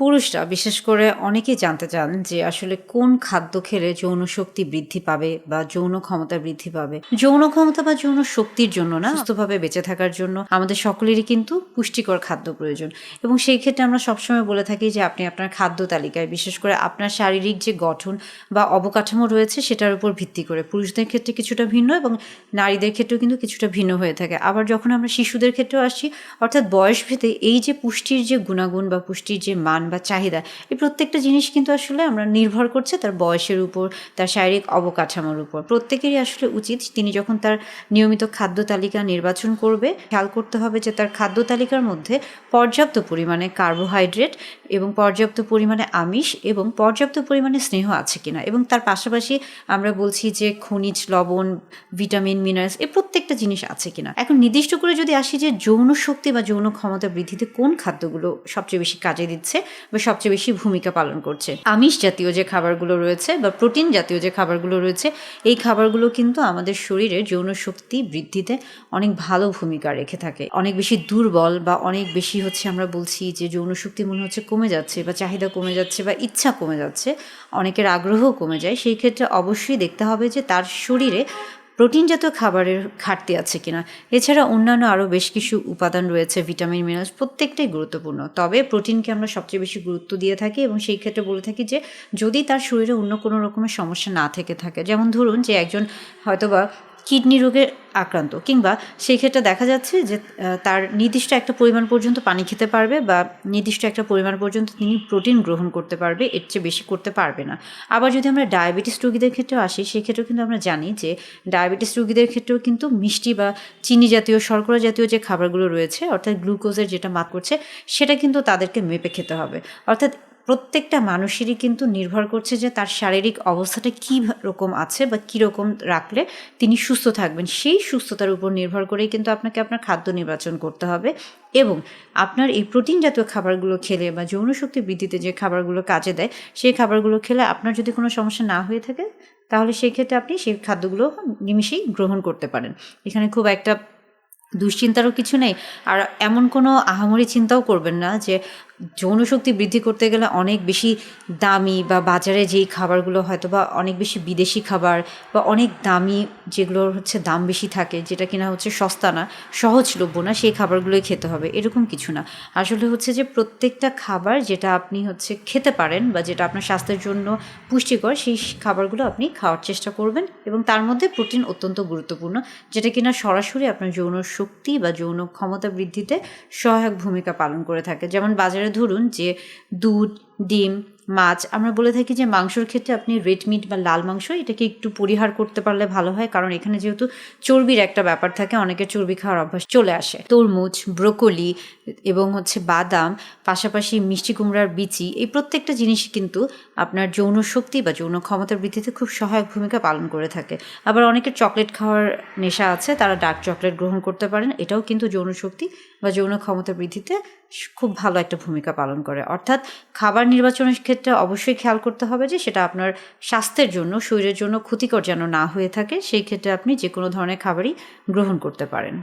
পুরুষরা, বিশেষ করে অনেকেই জানতে চান যে আসলে কোন খাদ্য খেলে যৌন শক্তি বৃদ্ধি পাবে বা যৌন ক্ষমতা বৃদ্ধি পাবে। যৌন ক্ষমতা বা যৌন শক্তির জন্য না, সুস্থভাবে বেঁচে থাকার জন্য আমাদের সকলেরই কিন্তু পুষ্টিকর খাদ্য প্রয়োজন। এবং সেই ক্ষেত্রে আমরা সবসময় বলে থাকি যে আপনি আপনার খাদ্য তালিকায়, বিশেষ করে আপনার শারীরিক যে গঠন বা অবকাঠামো রয়েছে সেটার উপর ভিত্তি করে। পুরুষদের ক্ষেত্রে কিছুটা ভিন্ন এবং নারীদের ক্ষেত্রেও কিন্তু কিছুটা ভিন্ন হয়ে থাকে। আবার যখন আমরা শিশুদের ক্ষেত্রেও আসছি, অর্থাৎ বয়স ভেদে এই যে পুষ্টির যে গুণাগুণ বা পুষ্টির যে মান বা চাহিদা। এই প্রত্যেকটা জিনিস কিন্তু আসলে আমরা নির্ভর করছে তার বয়সের উপর, তার শারীরিক অবকাঠামোর উপর। প্রত্যেকেরই আসলে উচিত তিনি যখন তার নিয়মিত খাদ্য তালিকা নির্বাচন করবে, খেয়াল করতে হবে যে তার খাদ্য তালিকার মধ্যে পর্যাপ্ত পরিমাণে কার্বোহাইড্রেট এবং পর্যাপ্ত পরিমাণে আমিষ এবং পর্যাপ্ত পরিমাণে স্নেহ আছে কিনা এবং তার পাশাপাশি আমরা বলছি যে খনিজ লবণ, ভিটামিন, মিনারেলস এই প্রত্যেকটা জিনিস আছে কিনা। এখন নির্দিষ্ট করে যদি আসি যে যৌন শক্তি বা যৌন ক্ষমতা বৃদ্ধিতে কোন খাদ্যগুলো সবচেয়ে বেশি কাজে দিচ্ছে বা সবচেয়ে বেশি ভূমিকা পালন করছে। আমিষ জাতীয় যে খাবারগুলো রয়েছে বা প্রোটিন জাতীয় যে খাবারগুলো রয়েছে, এই খাবারগুলো কিন্তু আমাদের শরীরে যৌন শক্তি বৃদ্ধিতে অনেক ভালো ভূমিকা রেখে থাকে। অনেক বেশি দুর্বল বা অনেক বেশি হচ্ছে আমরা বলছি যে যৌন শক্তি মনে হচ্ছে কমে যাচ্ছে বা চাহিদা কমে যাচ্ছে বা ইচ্ছা কমে যাচ্ছে, অনেকের আগ্রহও কমে যায়। সেই ক্ষেত্রে অবশ্যই দেখতে হবে যে তার শরীরে প্রোটিন জাতীয় খাবারের ঘাটতি আছে কিনা? এছাড়া অন্যান্য আরও বেশ কিছু উপাদান রয়েছে, ভিটামিন, মিনারেলস, প্রত্যেকটাই গুরুত্বপূর্ণ। তবে প্রোটিনকে আমরা সবচেয়ে বেশি গুরুত্ব দিয়ে থাকি এবং সেই ক্ষেত্রে বলে থাকি যে, যদি তার শরীরে অন্য কোনো রকমের সমস্যা না থেকে থাকে, যেমন ধরুন যে একজন হয়তোবা কিডনি রোগে আক্রান্ত কিংবা সেই ক্ষেত্রে দেখা যাচ্ছে যে তার নির্দিষ্ট একটা পরিমাণ পর্যন্ত পানি খেতে পারবে বা নির্দিষ্ট একটা পরিমাণ পর্যন্ত তিনি প্রোটিন গ্রহণ করতে পারবে, এর চেয়ে বেশি করতে পারবে না। আবার যদি আমরা ডায়াবেটিস রোগীদের ক্ষেত্রেও আসি, সেক্ষেত্রেও কিন্তু আমরা জানি যে, ডায়াবেটিস রোগীদের ক্ষেত্রেও কিন্তু মিষ্টি বা চিনি জাতীয়, শর্করা জাতীয় যে খাবারগুলো রয়েছে, অর্থাৎ গ্লুকোজের যেটা মাত করছে, সেটা কিন্তু তাদেরকে মেপে খেতে হবে। অর্থাৎ প্রত্যেকটা মানুষেরই কিন্তু নির্ভর করছে যে তার শারীরিক অবস্থাটা কী রকম আছে বা কী রকম রাখলে তিনি সুস্থ থাকবেন। সেই সুস্থতার উপর নির্ভর করেই কিন্তু আপনাকে আপনার খাদ্য নির্বাচন করতে হবে এবং আপনার এই প্রোটিন জাতীয় খাবারগুলো খেলে বা যৌন শক্তি বৃদ্ধিতে যে খাবারগুলো কাজে দেয়, সেই খাবারগুলো খেলে আপনার যদি কোনো সমস্যা না হয়ে থাকে, তাহলে সেই ক্ষেত্রে আপনি সেই খাদ্যগুলো নিমিষেই গ্রহণ করতে পারেন। এখানে খুব একটা দুশ্চিন্তারও কিছু নেই। আর এমন কোনো আহামরি চিন্তাও করবেন না যে, যৌন শক্তি বৃদ্ধি করতে গেলে অনেক বেশি দামি বা বাজারে যেই খাবারগুলো হয়তো বা অনেক বেশি বিদেশি খাবার বা অনেক দামি যেগুলোর হচ্ছে দাম বেশি থাকে, যেটা কিনা হচ্ছে সস্তা না, সহজলভ্য না, সেই খাবারগুলোই খেতে হবে। এরকম কিছু না। আসলে হচ্ছে যে, প্রত্যেকটা খাবার যেটা আপনি হচ্ছে খেতে পারেন বা যেটা আপনার স্বাস্থ্যের জন্য পুষ্টিকর, সেই খাবারগুলো আপনি খাওয়ার চেষ্টা করবেন এবং তার মধ্যে প্রোটিন অত্যন্ত গুরুত্বপূর্ণ, যেটা কিনা সরাসরি আপনার যৌন শক্তি বা যৌন ক্ষমতা বৃদ্ধিতে সহায়ক ভূমিকা পালন করে থাকে। যেমন বাজারে ধরুন যে দুধ ডিম, মাছ, আমরা বলে থাকি যে মাংসর ক্ষেত্রে আপনি রেড মিট বা লাল মাংস, এটাকে একটু পরিহার করতে পারলে ভালো হয়, কারণ এখানে যেহেতু চর্বির একটা ব্যাপার থাকে, অনেকের চর্বি খাওয়ার অভ্যাস চলে আসে। তরমুজ ব্রোকলি এবং হচ্ছে বাদাম, পাশাপাশি মিষ্টি কুমড়ার বিচি, এই প্রত্যেকটা জিনিস কিন্তু আপনার যৌন শক্তি বা যৌন ক্ষমতা বৃদ্ধিতে খুব সহায়ক ভূমিকা পালন করে থাকে। আবার অনেকের চকলেট খাওয়ার নেশা আছে, তারা ডার্ক চকলেট গ্রহণ করতে পারেন, এটাও কিন্তু যৌন শক্তি বা যৌন ক্ষমতা বৃদ্ধিতে খুব ভালো একটা ভূমিকা পালন করে। অর্থাৎ খাবার নির্বাচনের ক্ষেত্রে অবশ্যই খেয়াল করতে হবে যে সেটা আপনার স্বাস্থ্যের জন্য, শরীরের জন্য ক্ষতিকর যেন না হয়ে থাকে, সেই ক্ষেত্রে আপনি যে কোনো ধরনের খাবারই গ্রহণ করতে পারেন।